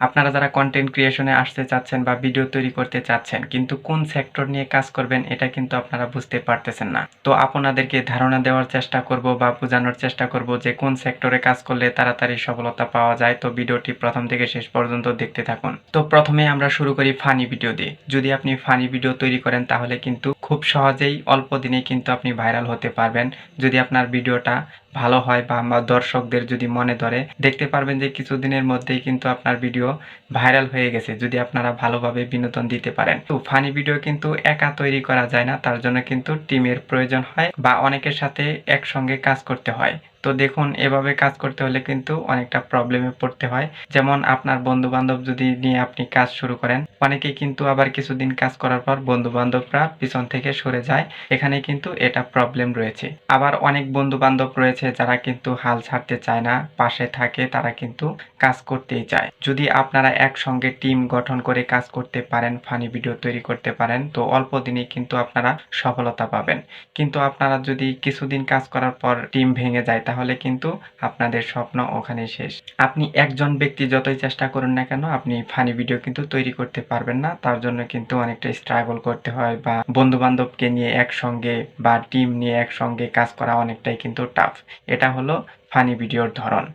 আপনারা যারা কন্টেন্ট ক্রিয়েশনে আসতে চাচ্ছেন বা ভিডিও তৈরি করতে চাচ্ছেন, কিন্তু কোন সেক্টর নিয়ে কাজ করবেন এটা কিন্তু আপনারা বুঝতে পারতেছেন না। তো আপনাদেরকে ধারণা দেওয়ার চেষ্টা করব বা বোঝানোর চেষ্টা করব যে কোন সেক্টরে কাজ করলে তাড়াতাড়ি সফলতা পাওয়া যায়। তো ভিডিওটি প্রথম থেকে শেষ পর্যন্ত দেখতে থাকুন। তো প্রথমে আমরা শুরু করি ফানি ভিডিও দিয়ে। যদি আপনি ফানি ভিডিও তৈরি করেন, তাহলে কিন্তু খুব সহজেই অল্প দিনে কিন্তু আপনি ভাইরাল হতে পারবেন। যদি আপনার ভিডিওটা ভালো হয় বা আমার দর্শকদের যদি মনে ধরে, দেখতে পারবেন যে কিছুদিনের মধ্যেই কিন্তু আপনার ভিডিও ভাইরাল হয়ে গেছে, যদি আপনারা ভালোভাবে বিনোদন দিতে পারেন। তো ফানি ভিডিও কিন্তু একা তৈরি করা যায় না, তার জন্য কিন্তু টিমের প্রয়োজন হয় বা অনেকের সাথে একসঙ্গে কাজ করতে হয়। তো দেখুন, এভাবে কাজ করতে হলে কিন্তু অনেকটা প্রবলেমে পড়তে হয়। যেমন আপনার বন্ধু বান্ধব যদি নিয়ে আপনি কাজ শুরু করেন অনেকে কিন্তু আবার কিছুদিন কাজ করার পর বন্ধু বান্ধবরা পিছন থেকে সরে যায়। এখানে কিন্তু এটা প্রবলেম রয়েছে। আবার অনেক বন্ধু বান্ধব রয়েছে যারা কিন্তু হাল ছাড়তে চায় না, পাশে থাকে, তারা কিন্তু কাজ করতেই চায়। যদি আপনারা একসঙ্গে টিম গঠন করে কাজ করতে পারেন ফানি ভিডিও তৈরি করতে পারেন, তো অল্প দিনে কিন্তু আপনারা সফলতা পাবেন। কিন্তু আপনারা যদি কিছুদিন কাজ করার পর টিম ভেঙে যায়, তাহলে কিন্তু আপনাদের স্বপ্ন ওখানে শেষ। আপনি একজন ব্যক্তি যতই চেষ্টা করুন না কেন, আপনি ফানি ভিডিও কিন্তু তৈরি করতে পারবেন না। তার জন্য কিন্তু অনেকটা স্ট্রাগল করতে হয় বা বন্ধু বান্ধবকে নিয়ে একসঙ্গে বা টিম নিয়ে একসঙ্গে কাজ করা অনেকটাই কিন্তু টাফ এটা হলো ফানি ভিডিওর ধরন।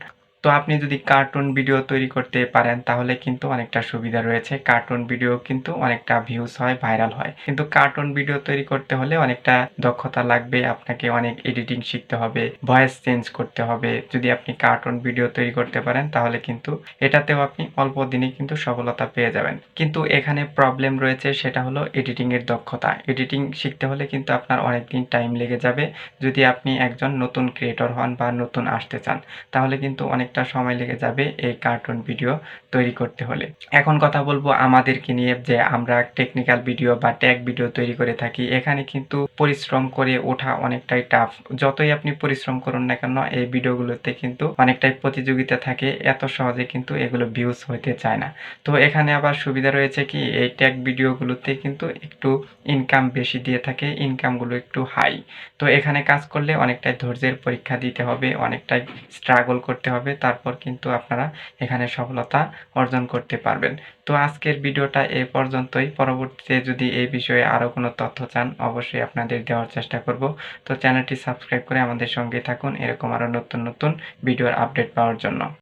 তো আপনি যদি কার্টুন ভিডিও তৈরি করতে পারেন, তাহলে কিন্তু অনেকটা সুবিধা রয়েছে। কার্টুন ভিডিও কিন্তু অনেকটা ভিউজ হয় ভাইরাল হয়। কিন্তু কার্টুন ভিডিও তৈরি করতে হলে অনেকটা দক্ষতা লাগবে, আপনাকে অনেক এডিটিং শিখতে হবে ভয়েস চেঞ্জ করতে হবে। যদি আপনি কার্টুন ভিডিও তৈরি করতে পারেন, তাহলে কিন্তু এটাতেও আপনি অল্প দিনে কিন্তু সফলতা পেয়ে যাবেন। কিন্তু এখানে প্রবলেম রয়েছে, সেটা হলো এডিটিং এর দক্ষতা। এডিটিং শিখতে হলে কিন্তু আপনার অনেক দিন টাইম লেগে যাবে। যদি আপনি একজন নতুন ক্রিয়েটর হন বা নতুন আসতে চান, তাহলে কিন্তু অনেকটা সময় লেগে যাবে এই কার্টুন ভিডিও তৈরি করতে হলে। এখন কথা বলব আমাদেরকে নিয়ে যে আমরা টেকনিক্যাল ভিডিও বা ট্যাগ ভিডিও তৈরি করে থাকি, এখানে কিন্তু পরিশ্রম করে ওঠা অনেকটাই টাফ যতই আপনি পরিশ্রম করুন না কেন, এই ভিডিওগুলোতে কিন্তু অনেকটাই প্রতিযোগিতা থাকে, এত সহজে কিন্তু এগুলো ভিউজ হইতে চায় না। তো এখানে আবার সুবিধা রয়েছে কি, এই ট্যাগ ভিডিওগুলোতে কিন্তু একটু ইনকাম বেশি দিয়ে থাকে ইনকামগুলো একটু হাই তো এখানে কাজ করলে অনেকটাই ধৈর্যের পরীক্ষা দিতে হবে, অনেকটাই স্ট্রাগল করতে হবে। তারপর কিন্তু আপনারা এখানে সফলতা অর্জন করতে পারবেন। তো আজকের ভিডিওটা এ পর্যন্তই। পরবর্তীতে যদি এই বিষয়ে আরও কোনো তথ্য চান, অবশ্যই আপনাদের দেওয়ার চেষ্টা করব। তো চ্যানেলটি সাবস্ক্রাইব করে আমাদের সঙ্গে থাকুন। এরকম আরও নতুন নতুন ভিডিওর আপডেট পাওয়ার জন্য।